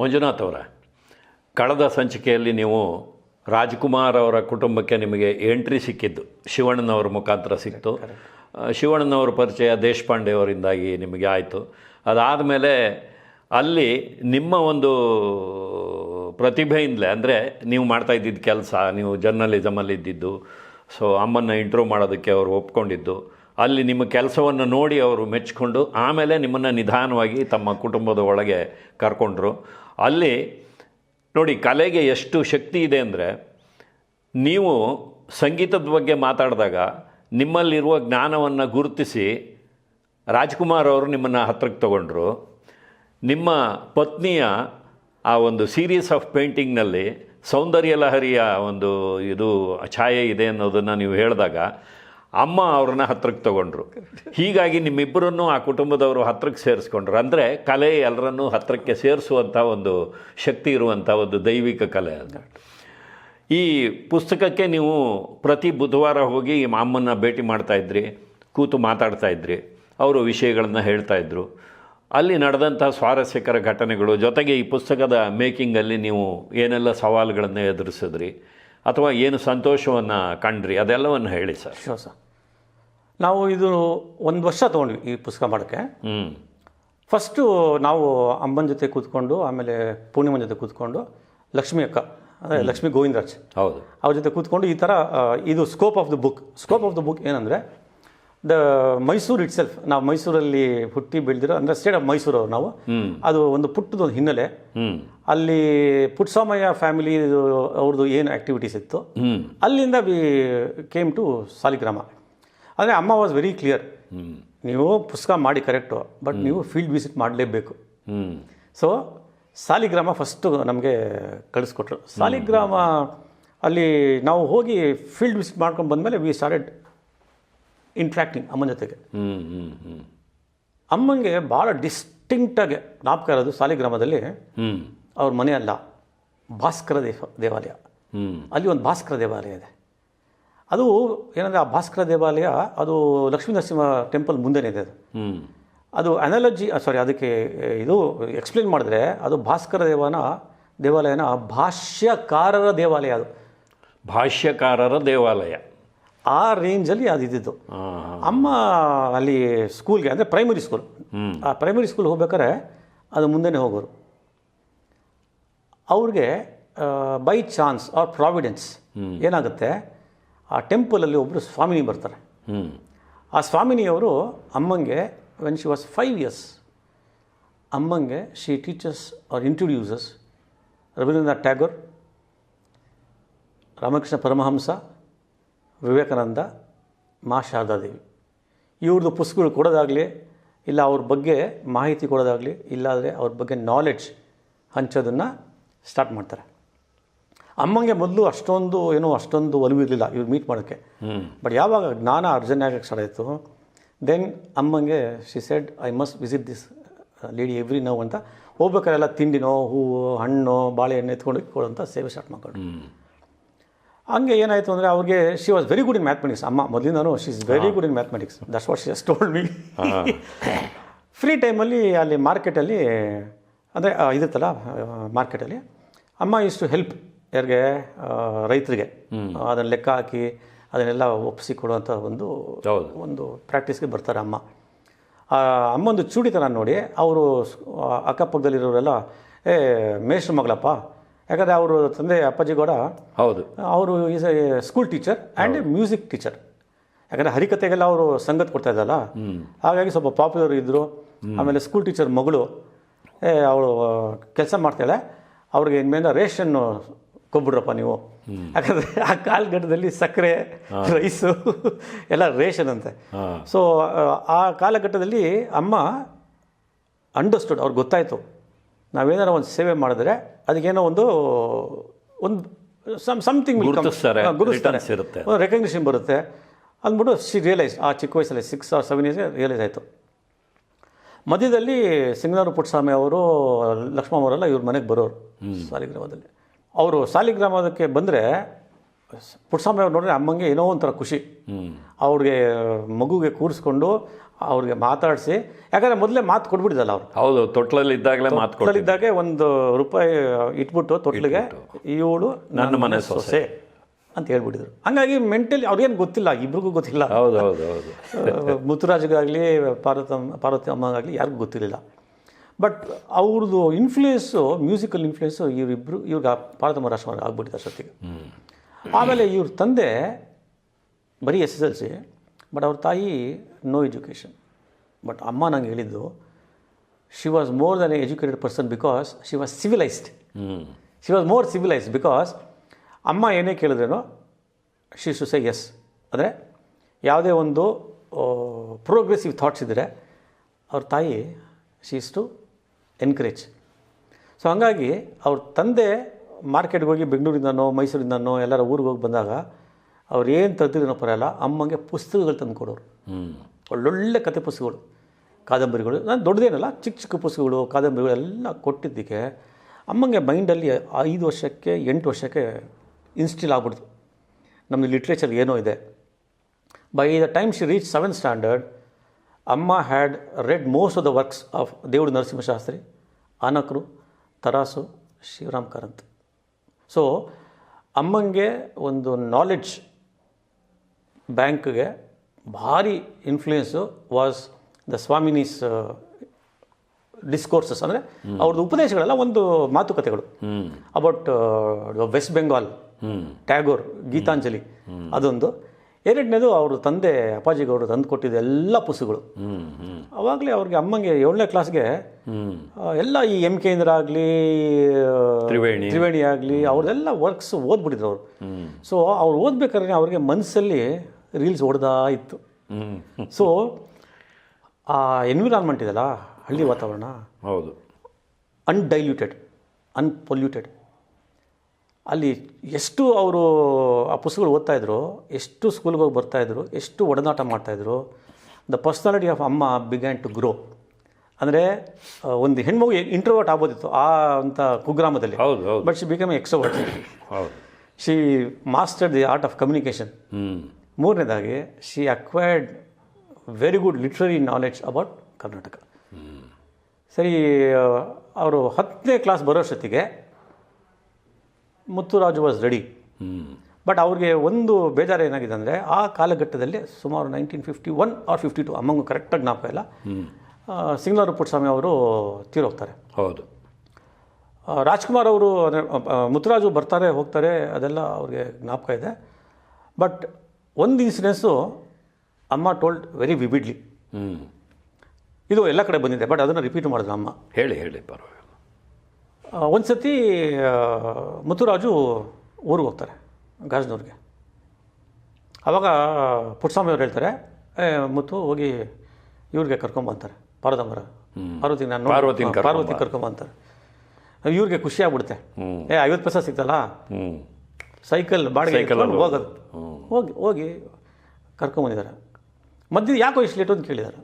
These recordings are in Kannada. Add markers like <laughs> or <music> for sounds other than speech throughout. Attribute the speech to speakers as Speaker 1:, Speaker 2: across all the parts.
Speaker 1: ಮಂಜುನಾಥ್ ಅವರ ಕಳೆದ ಸಂಚಿಕೆಯಲ್ಲಿ ನೀವು ರಾಜ್ಕುಮಾರ್ ಅವರ ಕುಟುಂಬಕ್ಕೆ ನಿಮಗೆ ಎಂಟ್ರಿ ಸಿಕ್ಕಿದ್ದು ಶಿವಣ್ಣನವರ ಮುಖಾಂತರ ಸಿಕ್ತು. ಶಿವಣ್ಣನವರ ಪರಿಚಯ ದೇಶಪಾಂಡೆ ಅವರಿಂದಾಗಿ ನಿಮಗೆ ಆಯಿತು. ಅದಾದಮೇಲೆ ಅಲ್ಲಿ ನಿಮ್ಮ ಒಂದು ಪ್ರತಿಭೆಯಿಂದಲೇ ಅಂದರೆ ನೀವು ಮಾಡ್ತಾ ಇದ್ದಿದ್ದ ಕೆಲಸ ನೀವು ಜರ್ನಲಿಸಮಲ್ಲಿ ಇದ್ದಿದ್ದು ಸೊ ಅಮ್ಮನ್ನ ಇಂಟ್ರೂ ಮಾಡೋದಕ್ಕೆ ಅವರು ಒಪ್ಕೊಂಡಿದ್ದು ಅಲ್ಲಿ ನಿಮ್ಮ ಕೆಲಸವನ್ನು ನೋಡಿ ಅವರು ಮೆಚ್ಚಿಕೊಂಡು ಆಮೇಲೆ ನಿಮ್ಮನ್ನು ನಿಧಾನವಾಗಿ ತಮ್ಮ ಕುಟುಂಬದ ಒಳಗೆ ಕರ್ಕೊಂಡ್ರು. ಅಲ್ಲಿ ನೋಡಿ ಕಲೆಗೆ ಎಷ್ಟು ಶಕ್ತಿ ಇದೆ ಅಂದರೆ ನೀವು ಸಂಗೀತದ ಬಗ್ಗೆ ಮಾತಾಡಿದಾಗ ನಿಮ್ಮಲ್ಲಿರುವ ಜ್ಞಾನವನ್ನು ಗುರುತಿಸಿ ರಾಜ್ಕುಮಾರ್ ಅವರು ನಿಮ್ಮನ್ನು ಹತ್ರಕ್ಕೆ ತಗೊಂಡ್ರು. ನಿಮ್ಮ ಪತ್ನಿಯ ಆ ಒಂದು ಸೀರೀಸ್ ಆಫ್ ಪೇಂಟಿಂಗ್ನಲ್ಲಿ ಸೌಂದರ್ಯ ಲಹರಿಯ ಒಂದು ಇದು ಛಾಯೆ ಇದೆ ಅನ್ನೋದನ್ನು ನೀವು ಹೇಳಿದಾಗ ಅಮ್ಮ ಅವ್ರನ್ನ ಹತ್ರಕ್ಕೆ ತಗೊಂಡ್ರು. ಹೀಗಾಗಿ ನಿಮ್ಮಿಬ್ಬರನ್ನು ಆ ಕುಟುಂಬದವರು ಹತ್ರಕ್ಕೆ ಸೇರಿಸ್ಕೊಂಡ್ರು. ಅಂದರೆ ಕಲೆ ಎಲ್ಲರನ್ನೂ ಹತ್ತಿರಕ್ಕೆ ಸೇರಿಸುವಂಥ ಒಂದು ಶಕ್ತಿ ಇರುವಂಥ ಒಂದು ದೈವಿಕ ಕಲೆ ಅದು. ಈ ಪುಸ್ತಕಕ್ಕೆ ನೀವು ಪ್ರತಿ ಬುಧವಾರ ಹೋಗಿ ಅಮ್ಮನ್ನ ಭೇಟಿ ಮಾಡ್ತಾಯಿದ್ರಿ ಕೂತು ಮಾತಾಡ್ತಾ ಇದ್ರಿ, ಅವರು ವಿಷಯಗಳನ್ನು ಹೇಳ್ತಾಯಿದ್ರು ಅಲ್ಲಿ ನಡೆದಂಥ ಸ್ವಾರಸ್ಯಕರ ಘಟನೆಗಳು, ಜೊತೆಗೆ ಈ ಪುಸ್ತಕದ ಮೇಕಿಂಗಲ್ಲಿ ನೀವು ಏನೆಲ್ಲ ಸವಾಲುಗಳನ್ನು ಎದುರಿಸಿದ್ರಿ ಅಥವಾ ಏನು ಸಂತೋಷವನ್ನು ಕಂಡ್ರಿ ಅದೆಲ್ಲವನ್ನು ಹೇಳಿ ಸರ್.
Speaker 2: ಶೋ ಸರ್ ನಾವು ಇದು ಒಂದು ವರ್ಷ ತೊಗೊಂಡ್ವಿ ಈ ಪುಸ್ತಕ ಮಾಡೋಕ್ಕೆ.
Speaker 1: ಹ್ಞೂ
Speaker 2: ಫಸ್ಟು ನಾವು ಅಮ್ಮನ ಜೊತೆ ಕೂತ್ಕೊಂಡು ಆಮೇಲೆ ಪೂರ್ಣಿಮನ ಜೊತೆ ಕೂತ್ಕೊಂಡು ಲಕ್ಷ್ಮಿ ಅಕ್ಕ ಅಂದರೆ ಲಕ್ಷ್ಮಿ ಗೋವಿಂದರಾಜ್
Speaker 1: ಹೌದು.
Speaker 2: ಅವ್ರ ಜೊತೆ ಕೂತ್ಕೊಂಡು ಈ ಥರ ಇದು scope of the book scope of the book ಏನಂದರೆ ದ ಮೈಸೂರು ಇಟ್ ಸೆಲ್ಫ್ ನಾವು ಮೈಸೂರಲ್ಲಿ ಹುಟ್ಟಿ ಬೆಳೆದಿರೋ ಅಂದರೆ ಸ್ಟೇಟ್ ಆಫ್ ಮೈಸೂರು ಅವ್ರು ನಾವು. ಅದು ಒಂದು ಪುಟ್ಟದೊಂದು ಹಿನ್ನೆಲೆ. ಅಲ್ಲಿ ಪುಟ್ಸಾಮಯ್ಯ ಫ್ಯಾಮಿಲಿ ಅವ್ರದ್ದು ಏನು ಆ್ಯಕ್ಟಿವಿಟೀಸ್ ಇತ್ತು? ಅಲ್ಲಿಂದ ವಿ ಕೇಮ್ ಟು ಸಾಲಿಗ್ರಾಮ ಅಂದರೆ ಅಮ್ಮ ವಾಸ್ ವೆರಿ ಕ್ಲಿಯರ್ ನೀವು ಪುಸ್ತಕ ಮಾಡಿ ಕರೆಕ್ಟು ಬಟ್ ನೀವು ಫೀಲ್ಡ್ ವಿಸಿಟ್ ಮಾಡಲೇಬೇಕು. ಸೊ ಸಾಲಿಗ್ರಾಮ ಫಸ್ಟು ನಮಗೆ ಕಳಿಸ್ಕೊಟ್ರು. ಸಾಲಿಗ್ರಾಮ ಅಲ್ಲಿ ನಾವು ಹೋಗಿ ಫೀಲ್ಡ್ ವಿಸಿಟ್ ಮಾಡ್ಕೊಂಡು ಬಂದಮೇಲೆ ವಿ ಸ್ಟಾರ್ಟೆಡ್ ಇಂಟ್ರ್ಯಾಕ್ಟಿಂಗ್ ಅಮ್ಮನ ಜೊತೆಗೆ
Speaker 1: ಹ್ಞೂ ಹ್ಞೂ ಹ್ಞೂ
Speaker 2: ಅಮ್ಮಂಗೆ ಭಾಳ ಡಿಸ್ಟಿಂಕ್ಟಾಗಿ ಜ್ಞಾಪಕ ಇರೋದು ಸಾಲಿಗ್ರಾಮದಲ್ಲಿ
Speaker 1: ಹ್ಞೂ
Speaker 2: ಅವ್ರ ಮನೆ ಅಲ್ಲ ಭಾಸ್ಕರ ದೇವ ದೇವಾಲಯ.
Speaker 1: ಹ್ಞೂ
Speaker 2: ಅಲ್ಲಿ ಒಂದು ಭಾಸ್ಕರ ದೇವಾಲಯ ಇದೆ. ಅದು ಏನಂದರೆ ಆ ಭಾಸ್ಕರ ದೇವಾಲಯ ಅದು ಲಕ್ಷ್ಮೀ ನರಸಿಂಹ ಟೆಂಪಲ್ ಮುಂದೆನೇ ಇದೆ ಅದು.
Speaker 1: ಹ್ಞೂ
Speaker 2: ಅದು ಅನಾಲಜಿ ಸಾರಿ ಅದಕ್ಕೆ ಇದು ಎಕ್ಸ್ಪ್ಲೇನ್ ಮಾಡಿದ್ರೆ ಅದು ಭಾಸ್ಕರ ದೇವನ ದೇವಾಲಯನ ಭಾಷ್ಯಕಾರರ ದೇವಾಲಯ ಅದು.
Speaker 1: ಭಾಷ್ಯಕಾರರ ದೇವಾಲಯ.
Speaker 2: ಆ ರೇಂಜಲ್ಲಿ ಅದು ಇದ್ದಿದ್ದು. ಅಮ್ಮ ಅಲ್ಲಿ ಸ್ಕೂಲ್ಗೆ ಅಂದರೆ ಪ್ರೈಮರಿ ಸ್ಕೂಲ್. ಆ ಪ್ರೈಮರಿ ಸ್ಕೂಲ್ ಹೋಗ್ಬೇಕಾದ್ರೆ ಅದು ಮುಂದೆನೇ ಹೋಗೋರು. ಅವ್ರಿಗೆ ಬೈ ಚಾನ್ಸ್ ಆರ್ ಪ್ರಾವಿಡೆನ್ಸ್ ಏನಾಗುತ್ತೆ? ಆ ಟೆಂಪಲಲ್ಲಿ ಒಬ್ಬರು ಸ್ವಾಮಿನಿ ಬರ್ತಾರೆ. ಆ ಸ್ವಾಮಿನಿಯವರು ಅಮ್ಮಂಗೆ when she was five years ಅಮ್ಮಂಗೆ she teachers are introduces Rabindranath Tagore Ramakrishna Paramahamsa Vivekananda Maa Saradadevi ಇವ್ರದ್ದು ಪುಸ್ತಕಗಳು ಕೊಡೋದಾಗಲಿ ಇಲ್ಲ ಅವ್ರ ಬಗ್ಗೆ ಮಾಹಿತಿ ಕೊಡೋದಾಗಲಿ ಇಲ್ಲಾದರೆ ಅವ್ರ ಬಗ್ಗೆ ನಾಲೆಡ್ಜ್ ಹಂಚೋದನ್ನು ಸ್ಟಾರ್ಟ್ ಮಾಡ್ತಾರೆ. ಅಮ್ಮಂಗೆ ಮೊದಲು ಅಷ್ಟೊಂದು ಏನೋ ಅಷ್ಟೊಂದು ಒಲವು ಇರಲಿಲ್ಲ ಇವ್ರು ಮೀಟ್ ಮಾಡೋಕ್ಕೆ ಬಟ್ ಯಾವಾಗ ಜ್ಞಾನ ಅರ್ಜನೆ ಆಗಕ್ಕೆ ಸ್ಟಾರ್ಟ್ ಆಯಿತು ದೆನ್ ಅಮ್ಮಂಗೆ she said I must visit this lady every now ಅಂತ. ಹೋಗ್ಬೇಕಾರೆಲ್ಲ ತಿಂಡಿನೋ ಹೂವು ಹಣ್ಣು ಬಾಳೆಹಣ್ಣು ಎತ್ಕೊಂಡು ಕೊಡೋಂಥ ಸೇವೆ ಸ್ಟಾರ್ಟ್ ಮಾಡ್ಕೊಂಡು ಹಂಗೆ ಏನಾಯಿತು ಅಂದರೆ ಅವ್ರಿಗೆ she was very good in mathematics ಅಮ್ಮ ಮೊದಲಿಂದನೂ she is very good in mathematics that's what she told me free ಟೈಮಲ್ಲಿ ಅಲ್ಲಿ ಮಾರ್ಕೆಟಲ್ಲಿ ಅಂದರೆ ಇರುತ್ತಲ್ಲ ಮಾರ್ಕೆಟಲ್ಲಿ ಅಮ್ಮ ಇಷ್ಟು ಹೆಲ್ಪ್ ಯಾರಿಗೆ ರೈತರಿಗೆ ಅದನ್ನು ಲೆಕ್ಕ ಹಾಕಿ ಅದನ್ನೆಲ್ಲ ಒಪ್ಪಿಸಿ ಕೊಡುವಂಥ ಒಂದು ಒಂದು ಪ್ರಾಕ್ಟೀಸ್ಗೆ ಬರ್ತಾರೆ ಅಮ್ಮ. ಅಮ್ಮಂದು ಚೂಡಿತನ ನೋಡಿ ಅವರು ಅಕ್ಕಪಕ್ಕದಲ್ಲಿರೋರೆಲ್ಲ ಏ ಮೇಷ್ಟ್ರ ಮಗಳಪ್ಪ ಯಾಕಂದರೆ ಅವರು ತಂದೆ ಅಪ್ಪಾಜಿ ಕೂಡ
Speaker 1: ಹೌದು.
Speaker 2: ಅವರು is a school teacher and a music teacher ಯಾಕಂದರೆ ಹರಿಕತೆಗೆಲ್ಲ ಅವರು ಸಂಗತ್ ಕೊಡ್ತಾ ಇದ್ದಲ್ಲ? ಹಾಗಾಗಿ ಸ್ವಲ್ಪ ಪಾಪ್ಯುಲರ್ ಇದ್ದರು ಆಮೇಲೆ ಸ್ಕೂಲ್ ಟೀಚರ್ ಮಗಳು ಏ ಅವಳು ಕೆಲಸ ಮಾಡ್ತಾಳೆ ಅವ್ರಿಗೆ ಇನ್ಮೇಲೆ ರೇಷನ್ನು ಕೊಬ್ಬಿಡ್ರಪ್ಪ ನೀವು. ಯಾಕಂದರೆ ಆ ಕಾಲಘಟ್ಟದಲ್ಲಿ ಸಕ್ಕರೆ ರೈಸು <laughs> ಎಲ್ಲ ರೇಷನ್ ಅಂತೆ. ಸೊ ಆ ಕಾಲಘಟ್ಟದಲ್ಲಿ ಅಮ್ಮ ಅಂಡರ್ಸ್ಟುಡ್ ಅವ್ರಿಗೆ ಗೊತ್ತಾಯಿತು. ನಾವೇನಾರ ಒಂದು ಸೇವೆ ಮಾಡಿದ್ರೆ ಅದಕ್ಕೇನೋ ಒಂದು ಒಂದು ಸಮ್ ಸಮಥಿಂಗ್
Speaker 1: ಗುರುತಿಸ್ತಾರೆ, ಗುರುತಿಸ್ತಾರೆ. ಇರುತ್ತೆ.
Speaker 2: ರೆಕಗ್ನಿಷನ್ ಬರುತ್ತೆ. ಅಂದ್ಬಿಟ್ಟು ಶಿ ರಿಯಲೈಸ್ ಆ ಚಿಕ್ಕ ವಯಸ್ಸಲ್ಲಿ six or seven years realise ಆಯಿತು. ಮಧ್ಯದಲ್ಲಿ ಸಿಂಗನೂರು ಪುಟ್ಟಸ್ವಾಮಿ ಅವರು ಲಕ್ಷ್ಮಣ ಅವರೆಲ್ಲ ಇವ್ರ ಮನೆಗೆ ಬರೋರು ಸಾಲಿಗ್ರಾಮದಲ್ಲಿ. ಅವರು ಸಾಲಿಗ್ರಾಮದಕ್ಕೆ ಬಂದರೆ ಪುಟ್ಟಸ್ವಾಮಿ ಅವ್ರು ನೋಡಿದ್ರೆ ಅಮ್ಮಂಗೆ ಏನೋ ಒಂಥರ ಖುಷಿ. ಅವ್ರಿಗೆ ಮಗುಗೆ ಕೂರಿಸ್ಕೊಂಡು ಅವ್ರಿಗೆ ಮಾತಾಡಿಸಿ ಯಾಕಂದರೆ ಮೊದಲೇ ಮಾತು ಕೊಟ್ಬಿಟ್ಟಿದ್ದಲ್ಲ ಅವರು.
Speaker 1: ಹೌದು ತೊಟ್ಲಲ್ಲಿ ಇದ್ದಾಗಲೇ ಮಾತು
Speaker 2: ಕೊಡಲಿದ್ದಾಗೆ ಒಂದು ರೂಪಾಯಿ ಇಟ್ಬಿಟ್ಟು ತೊಟ್ಲಿಗೆ ಇವಳು ನನ್ನ ಮನೆ ಸೊಸೆ ಅಂತ ಹೇಳ್ಬಿಟ್ಟಿದ್ರು. ಹಂಗಾಗಿ ಮೆಂಟಲಿ ಅವ್ರಿಗೇನು ಗೊತ್ತಿಲ್ಲ ಇಬ್ರಿಗೂ ಗೊತ್ತಿಲ್ಲ.
Speaker 1: ಹೌದು ಹೌದು ಹೌದು.
Speaker 2: ಮುತ್ತುರಾಜ್ಗಾಗಲಿ ಪಾರ್ವತಮ್ಮ ಪಾರ್ವತಿ ಅಮ್ಮಗಾಗಲಿ ಯಾರಿಗೂ ಗೊತ್ತಿರಲಿಲ್ಲ. ಬಟ್ ಅವ್ರದ್ದು ಇನ್ಫ್ಲೂಯೆನ್ಸು ಮ್ಯೂಸಿಕಲ್ ಇನ್ಫ್ಲೂಯೆನ್ಸು ಇವರಿಬ್ಬರು ಇವ್ರಿಗೆ ಪಾರ್ವತಮ್ಮ ರಾಷ್ಟ್ರವಾಗಿ ಆಗ್ಬಿಟ್ಟಿದ್ದಾರೆ ಅಷ್ಟೊತ್ತಿಗೆ. ಆಮೇಲೆ ಇವ್ರ ತಂದೆ ಬರೀ S S L C but ಅವ್ರ ತಾಯಿ ನೋ ಎಜುಕೇಷನ್ ಬಟ್ ಅಮ್ಮ ನಂಗೆ ಹೇಳಿದ್ದು she was more than a educated person because she was civilised she was more civilised because ಅಮ್ಮ ಏನೇ ಕೇಳಿದ್ರೇನೋ ಶಿ ಶು ಸೆ ಎಸ್ ಅಂದರೆ ಯಾವುದೇ ಒಂದು ಪ್ರೋಗ್ರೆಸಿವ್ ಥಾಟ್ಸ್ ಇದ್ದರೆ ಅವ್ರ ತಾಯಿ she is to encourage so ಹಂಗಾಗಿ ಅವ್ರ ತಂದೆ ಮಾರ್ಕೆಟ್ಗೆ ಹೋಗಿ ಬೆಂಗಳೂರಿಂದನೋ ಮೈಸೂರಿಂದನೋ ಎಲ್ಲರ ಊರಿಗೆ ಹೋಗಿ ಬಂದಾಗ ಅವ್ರು ಏನು ಪರಲ್ಲ ಅಮ್ಮಂಗೆ ಪುಸ್ತಕಗಳು ತಂದು ಕೊಡೋರು. ಒಳ್ಳೊಳ್ಳೆ ಕತೆ ಪುಸ್ತಕಗಳು. ಕಾದಂಬರಿಗಳು. ನಾನು ದೊಡ್ಡದೇನಲ್ಲ ಚಿಕ್ಕ ಚಿಕ್ಕ ಪುಸ್ತಕಗಳು ಕಾದಂಬರಿಗಳು ಎಲ್ಲ ಕೊಟ್ಟಿದ್ದಕ್ಕೆ ಅಮ್ಮಂಗೆ ಮೈಂಡಲ್ಲಿ ಐದು ವರ್ಷಕ್ಕೆ ಎಂಟು ವರ್ಷಕ್ಕೆ ಇನ್ಸ್ಟಿಲ್ ಆಗ್ಬಿಡ್ತು. ನಮ್ಮದು ಲಿಟ್ರೇಚರ್ ಏನೋ ಇದೆ. By the time she reach seventh standard ಅಮ್ಮ had read most of the works of Devudu Narasimhashastri Anakru TaRaSu Shivaram Karanth. So ಅಮ್ಮಂಗೆ ಒಂದು ನಾಲೆಡ್ಜ್ ಬ್ಯಾಂಕ್ಗೆ ಭಾರಿ influence was the Swamini's discourses ಅಂದರೆ ಅವ್ರದ್ದು ಉಪದೇಶಗಳೆಲ್ಲ ಒಂದು ಮಾತುಕತೆಗಳು. ಅಬೌಟ್ ವೆಸ್ಟ್ ಬೆಂಗಾಲ್ ಟ್ಯಾಗೋರ್ ಗೀತಾಂಜಲಿ ಅದೊಂದು. ಎರಡನೇದು ಅವ್ರ ತಂದೆ ಅಪ್ಪಾಜಿಗೌಡರು ತಂದು ಕೊಟ್ಟಿದ್ದ ಎಲ್ಲ ಪುಸ್ತಕಗಳು. ಅವಾಗಲೇ ಅವ್ರಿಗೆ ಅಮ್ಮಂಗೆ ಏಳನೇ ಕ್ಲಾಸ್ಗೆ ಎಲ್ಲ ಈ ಎಂ ಕೆ ಆಗಲಿ
Speaker 1: ತ್ರಿವೇಣಿ.
Speaker 2: ತ್ರಿವೇಣಿ ಆಗಲಿ ಅವ್ರದ್ದೆಲ್ಲ ವರ್ಕ್ಸ್ ಓದ್ಬಿಟ್ಟಿದ್ರು ಅವರು. ಸೊ ಅವ್ರು ಓದ್ಬೇಕಾದ್ರೆ ಅವ್ರಿಗೆ ಮನಸ್ಸಲ್ಲಿ ರೀಲ್ಸ್ ಹೊಡೆದಾ ಇತ್ತು.
Speaker 1: ಹ್ಞೂ
Speaker 2: ಸೊ ಆ ಎನ್ವಿರಾನ್ಮೆಂಟ್ ಇದೆಯಲ್ಲ ಹಳ್ಳಿ ವಾತಾವರಣ
Speaker 1: ಹೌದು.
Speaker 2: ಅನ್ಡೈಲ್ಯೂಟೆಡ್ ಅನ್ಪೊಲ್ಯೂಟೆಡ್ ಅಲ್ಲಿ ಎಷ್ಟು ಅವರು ಆ ಪುಸ್ತಕಗಳು ಓದ್ತಾಯಿದ್ರು ಎಷ್ಟು ಸ್ಕೂಲ್ಗೆ ಹೋಗಿ ಬರ್ತಾಯಿದ್ರು ಎಷ್ಟು ಒಡನಾಟ ಮಾಡ್ತಾಯಿದ್ರು ದ ಪರ್ಸ್ನಾಲಿಟಿ ಆಫ್ ಅಮ್ಮ ಬಿಗ್ಯಾನ್ ಟು ಗ್ರೋ ಅಂದರೆ ಒಂದು ಹೆಣ್ಮಗು ಇಂಟ್ರೋವರ್ಟ್ ಆಗ್ಬೋದಿತ್ತು ಆ ಅಂತ ಕುಗ್ರಾಮದಲ್ಲಿ.
Speaker 1: ಹೌದು ಹೌದು.
Speaker 2: ಬಟ್ ಶಿ ಬಿಕಮ್ ಎಕ್ಸ್ಟ್ರೋವರ್ಟ್
Speaker 1: ಹೌದು.
Speaker 2: She master the art of communication ಮೂರನೇದಾಗಿ she acquired very good literary knowledge about Karnataka ಸರಿ ಅವರು ಹತ್ತನೇ ಕ್ಲಾಸ್ ಬರೋಷ್ಟೊತ್ತಿಗೆ ಮುತ್ತುರಾಜು ವಾಸ್ ರೆಡಿ ಬಟ್ ಅವ್ರಿಗೆ ಒಂದು ಬೇಜಾರು ಏನಾಗಿದೆ ಅಂದರೆ ಆ ಕಾಲಘಟ್ಟದಲ್ಲಿ ಸುಮಾರು nineteen fifty one or fifty two ಅಮ್ಮಂಗೂ ಕರೆಕ್ಟಾಗಿ ಜ್ಞಾಪಕ ಇಲ್ಲ. ಸಿಂಗ್ಲಾರು ಪುಟ್ಟಸ್ವಾಮಿ ಅವರು ತೀರೋಗ್ತಾರೆ.
Speaker 1: ಹೌದು.
Speaker 2: ರಾಜ್ಕುಮಾರ್ ಅವರು ಅಂದರೆ ಮುತ್ತುರಾಜು ಬರ್ತಾರೆ ಹೋಗ್ತಾರೆ ಅದೆಲ್ಲ ಅವ್ರಿಗೆ ಜ್ಞಾಪಕ ಇದೆ. ಬಟ್ ಒಂದು ಇನ್ಸಿಡೆನ್ಸು ಅಮ್ಮ ಟೋಲ್ಡ್ ವೆರಿ ವಿವಿಡ್ಲಿ
Speaker 1: ಹ್ಞೂ
Speaker 2: ಇದು ಎಲ್ಲ ಕಡೆ ಬಂದಿದೆ ಬಟ್ ಅದನ್ನು ರಿಪೀಟ್ ಮಾಡಿದ್ರು ಅಮ್ಮ.
Speaker 1: ಹೇಳಿ ಹೇಳಿ ಪರವಾಗಿಲ್ಲ.
Speaker 2: ಒಂದು ಸತಿ ಮುತ್ತುರಾಜು ಊರಿಗೆ ಹೋಗ್ತಾರೆ ಗಾಜ್ನೂರಿಗೆ. ಆವಾಗ ಪುಟ್ಟಸ್ವಾಮಿ ಅವ್ರು ಹೇಳ್ತಾರೆ ಏ ಮುತ್ತು ಹೋಗಿ ಇವ್ರಿಗೆ ಕರ್ಕೊಂಬಂತಾರೆ ಪಾರ್ವತಮ್ಮರ ಪಾರ್ವತಿ ನಾನು
Speaker 1: ಪಾರ್ವತಿ.
Speaker 2: ಪಾರ್ವತಿ ಕರ್ಕೊಂಬಂತಾರೆ ಇವ್ರಿಗೆ ಖುಷಿ ಆಗ್ಬಿಡುತ್ತೆ. ಏ ಐವತ್ತು ಪೈಸೆ ಸಿಗ್ತಲ್ಲ? ಸೈಕಲ್ ಬಾಡಿಗೆ ಹೋಗೋದು. ಹೋಗಿ ಹೋಗಿ ಕರ್ಕೊಂಬಂದಿದ್ದಾರೆ ಮಧ್ಯದ ಯಾಕೋ ಇಷ್ಟು ಲೇಟು ಅಂತ ಕೇಳಿದ್ದಾರೆ.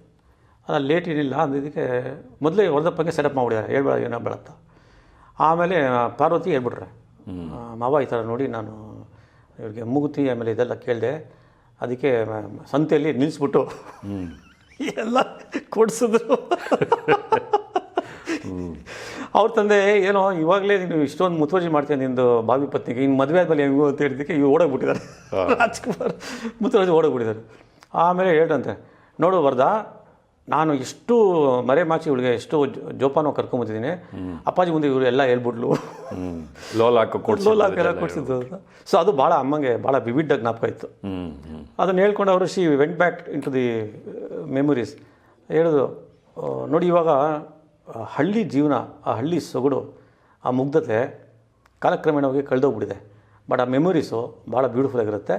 Speaker 2: ಅಲ್ಲ ಲೇಟ್ ಏನಿಲ್ಲ ಅಂದಿದ್ದಕ್ಕೆ ಮೊದಲೇ ಹೊರದಪ್ಪಂಗೆ ಸೆಟಪ್ ಮಾಡಿದ್ದಾರೆ ಹೇಳ್ಬೇಡ ಏನೋ ಬೆಳತ್ತ ಆಮೇಲೆ ಪಾರ್ವತಿ ಹೇಳ್ಬಿಟ್ರೆ ಮಾವ ಈ ಥರ ನೋಡಿ ನಾನು ಇವ್ರಿಗೆ ಮುಗುತಿ ಆಮೇಲೆ ಇದೆಲ್ಲ ಕೇಳಿದೆ. ಅದಕ್ಕೆ ಸಂತೆಯಲ್ಲಿ ನಿಲ್ಲಿಸ್ಬಿಟ್ಟು <laughs> ಎಲ್ಲ ಕೊಡಿಸಿದ್ರು. <laughs> ಅವ್ರ ತಂದೆ ಏನೋ ಇವಾಗಲೇ ನೀನು ಇಷ್ಟೊಂದು ಮುತುವರ್ಜಿ ಮಾಡ್ತೀಯ ನಿಂದು ಬಾವಿ ಪತ್ನಿಗೆ ಇನ್ನು ಮದುವೆ ಆದ್ಮೇಲೆ ಹೆಂಗು ಅಂತ ಹೇಳಿದ್ದಕ್ಕೆ ಇವು ಓಡೋಗ್ಬಿಟ್ಟಿದ್ದಾರೆ. ರಾಜ್ಕುಮಾರ್ ಮುತುವರ್ಜಿ ಓಡೋಗ್ಬಿಟ್ಟಿದ್ದಾರೆ. ಆಮೇಲೆ ಹೇಳ್ದಂತೆ ನೋಡು ವರ್ಧ ನಾನು ಎಷ್ಟು ಮರೆ ಮಾಚಿ ಇವಳಿಗೆ ಎಷ್ಟು ಜೋಪಾನೋ ಕರ್ಕೊಂಬಂದಿದ್ದೀನಿ. ಅಪ್ಪಾಜಿ ಮುಂದೆ ಇವರು ಎಲ್ಲ ಹೇಳ್ಬಿಡ್ಲು
Speaker 1: ಲೋಲ್ ಲೋಲಾಕ
Speaker 2: ಲೋಲ್ ಎಲ್ಲ ಕೊಡ್ಸಿದ್ದು ಸೊ ಅದು ಭಾಳ ಅಮ್ಮಂಗೆ ಭಾಳ ವಿವಿಡ್ ಜ್ಞಾಪಕ ಇತ್ತು. ಅದನ್ನು ಹೇಳ್ಕೊಂಡು ಅವರು she went back in to the memories ಹೇಳಿದ್ರು ನೋಡಿ ಇವಾಗ ಹಳ್ಳಿ ಜೀವನ ಆ ಹಳ್ಳಿ ಸೊಗಡು ಆ ಮುಗ್ಧತೆ ಕಾಲಕ್ರಮೇಣವಾಗಿ ಕಳೆದೋಗ್ಬಿಟ್ಟಿದೆ. ಬಟ್ ಆ ಮೆಮೊರೀಸು ಭಾಳ ಬ್ಯೂಟಿಫುಲ್ ಆಗಿರುತ್ತೆ.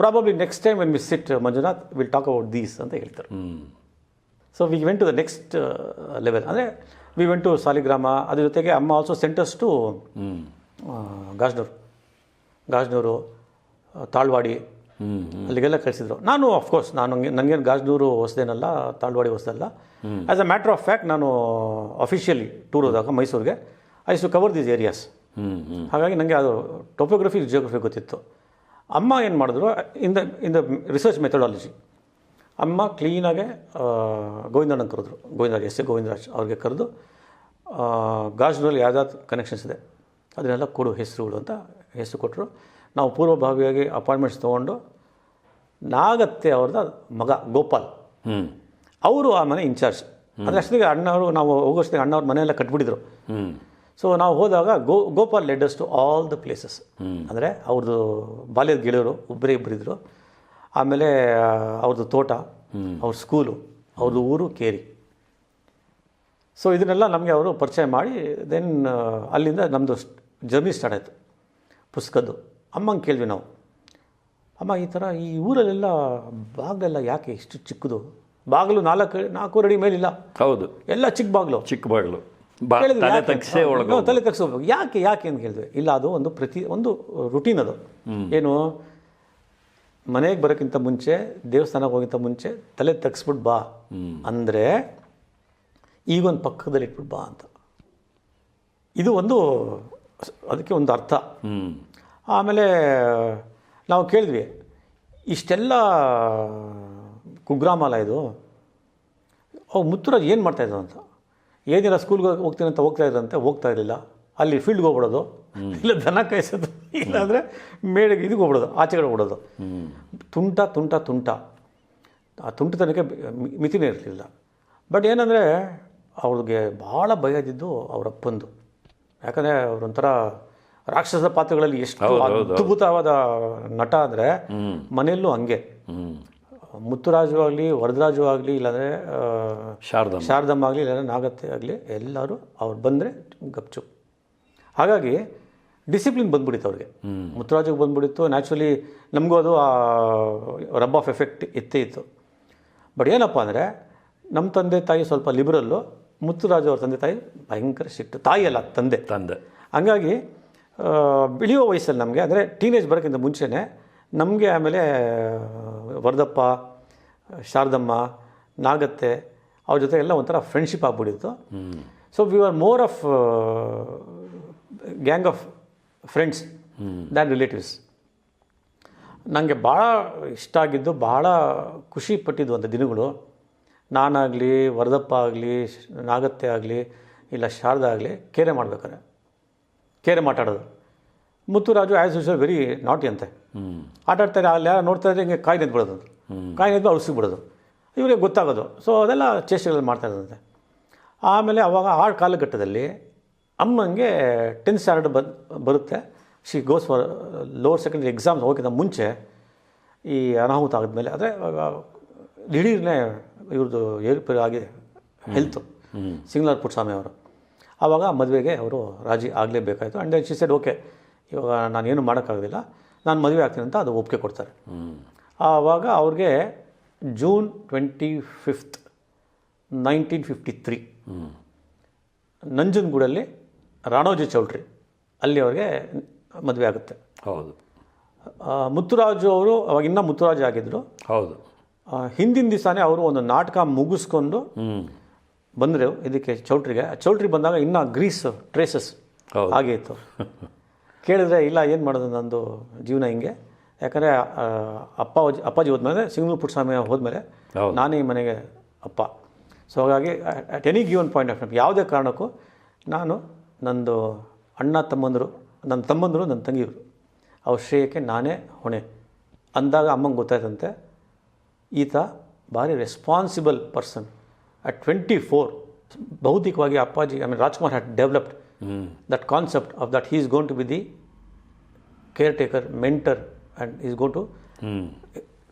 Speaker 2: Probably next time when miss it Manjunath will talk about these ಅಂತ ಹೇಳ್ತಾರೆ.
Speaker 1: ಹ್ಞೂ
Speaker 2: so we went to the next level ಅಂದರೆ ವಿ ವೆಂಟ್ ಟು ಸಾಲಿಗ್ರಾಮ ಅದ್ರ ಜೊತೆಗೆ ಅಮ್ಮ also centres to Gajanur. Gajanur Talavadi.
Speaker 1: Hmm
Speaker 2: ಅಲ್ಲಿಗೆಲ್ಲ ಕಳಿಸಿದ್ರು. ನಾನು ಅಫ್ಕೋರ್ಸ್ ನಾನು ನನಗೆ ನನಗೇನು ಗಾಜ್ನೂರು ಹೊಸದೇನಲ್ಲ Talavadi ಹೊಸದಲ್ಲ. As a matter of fact ನಾನು ಅಫಿಷಿಯಲಿ ಟೂರ್ ಹೋದಾಗ ಮೈಸೂರಿಗೆ I to cover these areas ಹಾಗಾಗಿ ನನಗೆ ಅದು ಟೋಪೋಗ್ರಫಿ ಜಿಯೋಗ್ರಫಿ ಗೊತ್ತಿತ್ತು. ಅಮ್ಮ ಏನು ಮಾಡಿದ್ರು in the in the research methodology ಅಮ್ಮ ಕ್ಲೀನಾಗೆ ಗೋವಿಂದಣ್ಣ ಕರೆದ್ರು. ಗೋವಿಂದರಾಜ್ ಎಸ್ ಎ ಗೋವಿಂದರಾಜ್ ಅವ್ರಿಗೆ ಕರೆದು ಗಾಜ್ನಲ್ಲಿ ಯಾವ್ದಾದ್ರು ಕನೆಕ್ಷನ್ಸ್ ಇದೆ ಅದನ್ನೆಲ್ಲ ಕೊಡು ಹೆಸರುಗಳು ಅಂತ ಹೆಸರು ಕೊಟ್ಟರು ನಾವು ಪೂರ್ವಭಾವಿಯಾಗಿ ಅಪಾಯಿಂಟ್ಮೆಂಟ್ಸ್ ತೊಗೊಂಡು ನಾಗತ್ತೆ ಅವ್ರದ್ದು ಮಗ ಗೋಪಾಲ್.
Speaker 1: ಹ್ಞೂ
Speaker 2: ಅವರು ಆ ಮನೆ ಇನ್ಚಾರ್ಜ್. ಅಂದರೆ ಅಷ್ಟೊತ್ತಿಗೆ ಅಣ್ಣವರು ನಾವು ಹೋಗೋಷ್ಟೊತ್ತಿಗೆ ಅಣ್ಣವ್ರ ಮನೆಯೆಲ್ಲ ಕಟ್ಬಿಟ್ಟಿದ್ರು ಸೊ ನಾವು ಹೋದಾಗ ಗೋ Gopal led us to all the places ಅಂದರೆ ಅವ್ರದ್ದು ಬಾಲ್ಯದ ಗೆಳೆಯರು ಒಬ್ಬರೇ ಇಬ್ಬರಿದ್ರು ಆಮೇಲೆ ಅವ್ರದ್ದು ತೋಟ ಅವ್ರ ಸ್ಕೂಲು ಅವ್ರದ್ದು ಊರು ಕೇರಿ. ಸೊ ಇದನ್ನೆಲ್ಲ ನಮಗೆ ಅವರು ಪರಿಚಯ ಮಾಡಿ ದೆನ್ ಅಲ್ಲಿಂದ ನಮ್ಮದು ಜರ್ನಿ ಸ್ಟಾರ್ಟ್ ಆಯಿತು. ಪುಸ್ತಕದ್ದು. ಅಮ್ಮಂಗೆ ಕೇಳಿದ್ವಿ ನಾವು. ಅಮ್ಮ ಈ ಥರ ಈ ಊರಲ್ಲೆಲ್ಲ ಬಾಗಿಲೆಲ್ಲ ಯಾಕೆ ಇಷ್ಟು ಚಿಕ್ಕದು? ಬಾಗಿಲು ನಾಲ್ಕು ನಾಲ್ಕು ಅಡಿ ಮೇಲಿಲ್ಲ.
Speaker 1: ಹೌದು.
Speaker 2: ಎಲ್ಲ ಚಿಕ್ಕ ಬಾಗಿಲು.
Speaker 1: ಚಿಕ್ಕ ಬಾಗಿಲು. ತಲೆ
Speaker 2: ಯಾಕೆ?
Speaker 1: ತಗ್ಸೇ ಒಳಗೆ
Speaker 2: ತಲೆ ತಗ್ಸ್ಕೋಬೇಕು. ಯಾಕೆ ಯಾಕೆ ಅಂತ ಕೇಳಿದ್ವಿ ಇಲ್ಲ ಅದು ಒಂದು ಪ್ರತಿ ಒಂದು ರುಟೀನ್ ಅದು. ಏನು ಮನೆಗೆ ಬರೋಕ್ಕಿಂತ ಮುಂಚೆ ದೇವಸ್ಥಾನಕ್ಕೆ ಹೋಗಿಂತ ಮುಂಚೆ ತಲೆ ತಗ್ಸ್ಬಿಟ್ಟು ಬಾ. ಅಂದರೆ ಈಗೊಂದು ಪಕ್ಕದಲ್ಲಿ ಇಟ್ಬಿಟ್ಟು ಬಾ ಅಂತ. ಇದು ಒಂದು ಅದಕ್ಕೆ ಒಂದು ಅರ್ಥ. ಆಮೇಲೆ ನಾವು ಕೇಳಿದ್ವಿ ಇಷ್ಟೆಲ್ಲ ಕುಗ್ರಾಮ ಅಲ್ಲ ಇದು? ಅವು ಮುತ್ತುರಾಜ್ ಏನು ಮಾಡ್ತಾಯಿದ್ರು ಅಂತ? ಏನಿಲ್ಲ ಸ್ಕೂಲ್ಗೆ ಹೋಗ್ತೀನಿ ಅಂತ ಹೋಗ್ತಾ ಇದ್ರಂತೆ ಹೋಗ್ತಾ ಇರಲಿಲ್ಲ. ಅಲ್ಲಿ ಫೀಲ್ಡ್ಗೆ ಹೋಗ್ಬಿಡೋದು. ಇಲ್ಲ ದನ ಕಾಯಿಸೋದು. ಇಲ್ಲಾಂದರೆ ಮೇಡಿಗೆ ಇದಕ್ಕೆ ಹೋಗ್ಬಿಡೋದು ಆಚೆಗಡೆ ಹೋಗ್ಬಿಡೋದು. ತುಂಟ ತುಂಟ ತುಂಟ. ಆ ತುಂಟತನಕ್ಕೆ ಮಿತಿನೇ ಇರಲಿಲ್ಲ. ಬಟ್ ಏನಂದರೆ ಅವ್ರಿಗೆ ಭಾಳ ಭಯ ಇದ್ದಿದ್ದು ಅವರ ಅಪ್ಪಂದು. ಯಾಕಂದರೆ ಅವರೊಂಥರ ರಾಕ್ಷಸ ಪಾತ್ರಗಳಲ್ಲಿ ಎಷ್ಟು ಅದ್ಭುತವಾದ ನಟ ಅಂದರೆ ಮನೆಯಲ್ಲೂ ಹಂಗೆ. ಮುತ್ತುರಾಜು ಆಗಲಿ ವರದರಾಜು ಆಗಲಿ ಇಲ್ಲಾಂದರೆ
Speaker 1: ಶಾರದಮ್ಮ.
Speaker 2: ಶಾರದಮ್ಮ ಆಗಲಿ ಇಲ್ಲಾಂದರೆ ನಾಗತ್ತೆ ಆಗಲಿ ಎಲ್ಲರೂ ಅವ್ರು ಬಂದರೆ ಗಪ್ಚು. ಹಾಗಾಗಿ ಡಿಸಿಪ್ಲಿನ್ ಬಂದ್ಬಿಡಿತ್ತು ಅವ್ರಿಗೆ. ಮುತ್ತುರಾಜಿಗೆ ಬಂದ್ಬಿಡಿತ್ತು. ನ್ಯಾಚುರಲಿ ನಮಗೂ ಅದು ಆ ರಬ್ ಆಫ್ ಎಫೆಕ್ಟ್ ಇತ್ತೇ ಇತ್ತು. ಬಟ್ ಏನಪ್ಪ ಅಂದರೆ ನಮ್ಮ ತಂದೆ ತಾಯಿ ಸ್ವಲ್ಪ ಲಿಬರಲ್ಲು ಮುತ್ತುರಾಜು ಅವ್ರ ತಂದೆ ತಾಯಿ ಭಯಂಕರ ಸಿಟ್ಟು ತಾಯಿ ಅಲ್ಲ ತಂದೆ.
Speaker 1: ತಂದೆ.
Speaker 2: ಹಂಗಾಗಿ ಬಿಳಿಯೋ ಬೆಳೆಯೋ ವಯಸ್ಸಲ್ಲಿ ನಮಗೆ ಅಂದರೆ ಟೀನೇಜ್ ಬರೋಕ್ಕಿಂತ ಮುಂಚೆನೇ ನಮಗೆ ಆಮೇಲೆ, ವರದಪ್ಪ, ಶಾರದಮ್ಮ, ನಾಗತ್ತೆ, ಅವ್ರ ಜೊತೆ ಎಲ್ಲ ಒಂಥರ ಫ್ರೆಂಡ್ಶಿಪ್ ಆಗ್ಬಿಟ್ಟಿತ್ತು. So we are more of gang of friends than relatives ನನಗೆ ಭಾಳ ಇಷ್ಟ ಆಗಿದ್ದು ಭಾಳ ಖುಷಿ ಪಟ್ಟಿದ್ದು ಅಂತ ದಿನಗಳು. ನಾನಾಗಲಿ, ವರದಪ್ಪ ಆಗಲಿ ನಾಗತ್ತೆ ಆಗಲಿ, ಇಲ್ಲ ಶಾರದಾ ಆಗಲಿ, ಕೇರೆ ಮಾಡ್ಬೇಕಾದ್ರೆ ಕೇರೆ ಮಾತಾಡೋದು. ಮುತ್ತುರಾಜು ಆ್ಯಸ್ ಯೂಶಲ್ ವೆರಿ ನಾಟಿ ಅಂತೆ. ಆಟ ಆಡ್ತಾರೆ ಅಲ್ಲಿ ಯಾರು ನೋಡ್ತಾ ಇದ್ರೆ ಹಿಂಗೆ ಕಾಯಿ ನಿಂತ್ಬಿಡೋದು ಕಾಯಿ ನಿಂತು ಅಳಿಸ್ಬಿಡೋದು ಇವರಿಗೆ ಗೊತ್ತಾಗೋದು. ಸೊ ಅದೆಲ್ಲ ಚೇಷ್ಟೆಗಳಲ್ಲಿ ಮಾಡ್ತಾ ಇರೋದಂತೆ. ಆಮೇಲೆ ಅವಾಗ ಆ ಕಾಲಘಟ್ಟದಲ್ಲಿ ಅಮ್ಮಂಗೆ ಟೆಂತ್ ಸ್ಟ್ಯಾಂಡರ್ಡ್ ಬಂದ್ ಬರುತ್ತೆ. She goes for lower secondary exams ಹೋಗಿದ್ದ ಮುಂಚೆ ಈ ಅನಾಹುತ ಆದಮೇಲೆ. ಅಂದರೆ ದಿಢೀರ್ನೇ ಇವ್ರದ್ದು ಏರುಪೇರು ಆಗಿದೆ. ಹೆಲ್ತು ಸಿಂಗ್ಲಾರ್ ಪುಟ್ಸ್ವಾಮಿ ಅವರು. ಆವಾಗ ಮದುವೆಗೆ ಅವರು ರಾಜಿ ಆಗಲೇಬೇಕಾಯಿತು. ಆ್ಯಂಡ್ ಶಿ ಸೆಡ್ ಓಕೆ ಇವಾಗ ನಾನೇನು ಮಾಡೋಕ್ಕಾಗೋದಿಲ್ಲ. ನಾನು ಮದುವೆ ಆಗ್ತೀನಿ ಅಂತ ಅದು ಒಪ್ಪಿಗೆ ಕೊಡ್ತಾರೆ. ಆವಾಗ ಅವ್ರಿಗೆ June twenty fifth nineteen fifty three ನಂಜನಗೂಡಲ್ಲಿ Ranoji choultry ಅಲ್ಲಿ ಅವ್ರಿಗೆ ಮದುವೆ ಆಗುತ್ತೆ.
Speaker 1: ಹೌದು.
Speaker 2: ಮುತ್ತುರಾಜು ಅವರು ಅವಾಗ ಇನ್ನೂ ಮುತ್ತುರಾಜು ಆಗಿದ್ದರು
Speaker 1: ಹೌದು.
Speaker 2: ಹಿಂದಿನ ದಿವಸನೇ ಅವರು ಒಂದು ನಾಟಕ ಮುಗಿಸ್ಕೊಂಡು ಬಂದರು ಇದಕ್ಕೆ ಚೌಲ್ಟ್ರಿಗೆ ಚೌಟ್ರಿ ಬಂದಾಗ ಇನ್ನೂ ಗ್ರೀಸ್ ಟ್ರೇಸಸ್
Speaker 1: ಹೌದು. <laughs>
Speaker 2: ಕೇಳಿದ್ರೆ ಇಲ್ಲ ಏನು ಮಾಡೋದು ನಂದು ಜೀವನ ಹಿಂಗೆ? ಯಾಕಂದರೆ ಅಪ್ಪ ಅಪ್ಪಾಜಿ ಹೋದ್ಮೇಲೆ ಪುಟ್ ಪುಟ್ಟಸ್ವಾಮಿ ಹೋದ್ಮೇಲೆ
Speaker 1: ಹೌದು.
Speaker 2: ನಾನೇ ಈ ಮನೆಗೆ ಅಪ್ಪ. ಸೊ ಹಾಗಾಗಿ at any given point of time ಯಾವುದೇ ಕಾರಣಕ್ಕೂ ನಾನು ನಂದು ಅಣ್ಣ ತಮ್ಮಂದರು ನನ್ನ ತಮ್ಮಂದರು ನನ್ನ ತಂಗಿಯವರು ಅವ್ರ ಶ್ರೇಯಕ್ಕೆ ನಾನೇ ಹೊಣೆ. ಅಂದಾಗ ಅಮ್ಮಂಗೆ ಗೊತ್ತಾಯ್ತಂತೆ ಈತ ಭಾರಿ responsible person at twenty four ಭೌತಿಕವಾಗಿ Appaji I mean Rajkumar had developed
Speaker 1: hmm
Speaker 2: that concept of that he is gonna be the caretaker mentor and is go to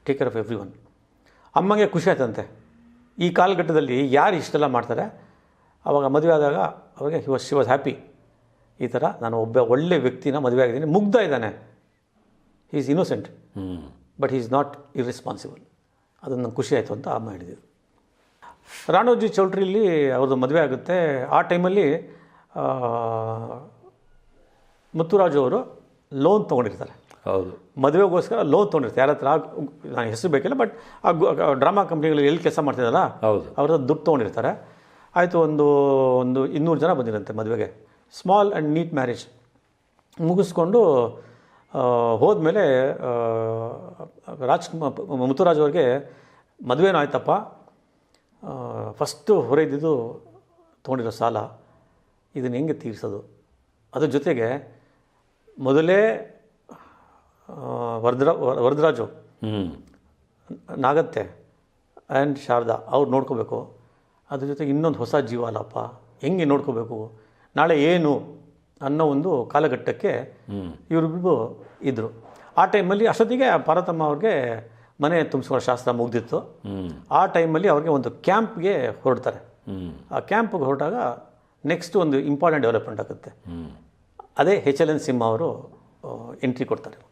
Speaker 2: take care of everyone ಅಮ್ಮಂಗೆ ಖುಷಿ ಆಯ್ತಂತೆ. ಈ ಕಾಲಘಟ್ಟದಲ್ಲಿ ಯಾರು ಇಷ್ಟೆಲ್ಲ ಮಾಡ್ತಾರೆ? ಆವಾಗ ಮದುವೆ ಆದಾಗ ಅವಾಗ he was she was happy ಈ ಥರ ನಾನು ಒಬ್ಬ ಒಳ್ಳೆ ವ್ಯಕ್ತಿನ ಮದುವೆ ಆಗಿದ್ದೀನಿ. ಮುಗ್ಧ ಇದ್ದಾನೆ. He is innocent
Speaker 1: but
Speaker 2: he is not irresponsible ಅದು ನಂಗೆ ಖುಷಿ ಆಯಿತು ಅಂತ ಅಮ್ಮ ಹೇಳಿದ್ರು. ರಾಣೋಜಿ ಚೌಲ್ಟ್ರಿಲಿ ಅವ್ರದ್ದು ಮದುವೆ ಆಗುತ್ತೆ. ಆ ಟೈಮಲ್ಲಿ ಮುತ್ತುರಾಜು ಅವರು ಲೋನ್ ತೊಗೊಂಡಿರ್ತಾರೆ.
Speaker 1: ಹೌದು.
Speaker 2: ಮದುವೆಗೋಸ್ಕರ ಲೋನ್ ತೊಗೊಂಡಿರ್ತಾರೆ. ಯಾರ ಹತ್ರ ನಾನು ಹೆಸರು ಬೇಕಿಲ್ಲ ಬಟ್ ಆ ಡ್ರಾಮಾ ಕಂಪ್ನಿಗಳಲ್ಲಿ ಎಲ್ಲಿ ಕೆಲಸ ಮಾಡ್ತಿದ್ದಲ್ಲ
Speaker 1: ಹೌದು.
Speaker 2: ಅವ್ರ ಹತ್ರ ದುಡ್ಡು ತೊಗೊಂಡಿರ್ತಾರೆ. ಆಯಿತು ಒಂದು ಒಂದು ಇನ್ನೂರು ಜನ ಬಂದಿರಂತೆ ಮದುವೆಗೆ. ಸ್ಮಾಲ್ ಆ್ಯಂಡ್ ನೀಟ್ ಮ್ಯಾರೇಜ್ ಮುಗಿಸ್ಕೊಂಡು ಹೋದ್ಮೇಲೆ ರಾಜ್ಕುಮಾರ್ ಮುತ್ತುರಾಜ್ ಅವ್ರಿಗೆ ಮದುವೆನೂ ಆಯ್ತಪ್ಪ. ಫಸ್ಟು ಹೊರೆದಿದ್ದು ತೊಗೊಂಡಿರೋ ಸಾಲ. ಇದನ್ನು ಹೆಂಗೆ ತೀರಿಸೋದು? ಅದ್ರ ಜೊತೆಗೆ ಮೊದಲೇ ವರದ್ರ ವರದರ ವರದರಾಜು ನಾಗತ್ತೆ ಆ್ಯಂಡ್ ಶಾರದಾ ಅವ್ರು ನೋಡ್ಕೋಬೇಕು. ಅದ್ರ ಜೊತೆಗೆ ಇನ್ನೊಂದು ಹೊಸ ಜೀವ ಅಲ್ಲಪ್ಪ ಹೆಂಗೆ ನೋಡ್ಕೋಬೇಕು? ನಾಳೆ ಏನು ಅನ್ನೋ ಒಂದು ಕಾಲಘಟ್ಟಕ್ಕೆ ಇವರಿಬ್ಬರು ಇದ್ದರು ಆ ಟೈಮಲ್ಲಿ ಅಷ್ಟೊತ್ತಿಗೆ ಪಾರತಮ್ಮ ಅವ್ರಿಗೆ ಮನೆ ತುಂಬಿಸ್ಕೊಳ್ಳೋ ಶಾಸ್ತ್ರ ಮುಗ್ದಿತ್ತು. ಆ ಟೈಮಲ್ಲಿ ಅವ್ರಿಗೆ ಒಂದು ಕ್ಯಾಂಪ್ಗೆ ಹೊರಡ್ತಾರೆ. ಆ ಕ್ಯಾಂಪ್ಗೆ ಹೊರಟಾಗ ನೆಕ್ಸ್ಟ್ ಒಂದು ಇಂಪಾರ್ಟೆಂಟ್ ಡೆವಲಪ್ಮೆಂಟ್ ಆಗುತ್ತೆ. ಅದೇ ಹೆಚ್ ಎಲ್ ಎನ್ ಸಿಂಹ ಅವರು ಎಂಟ್ರಿ ಕೊಡ್ತಾರೆ.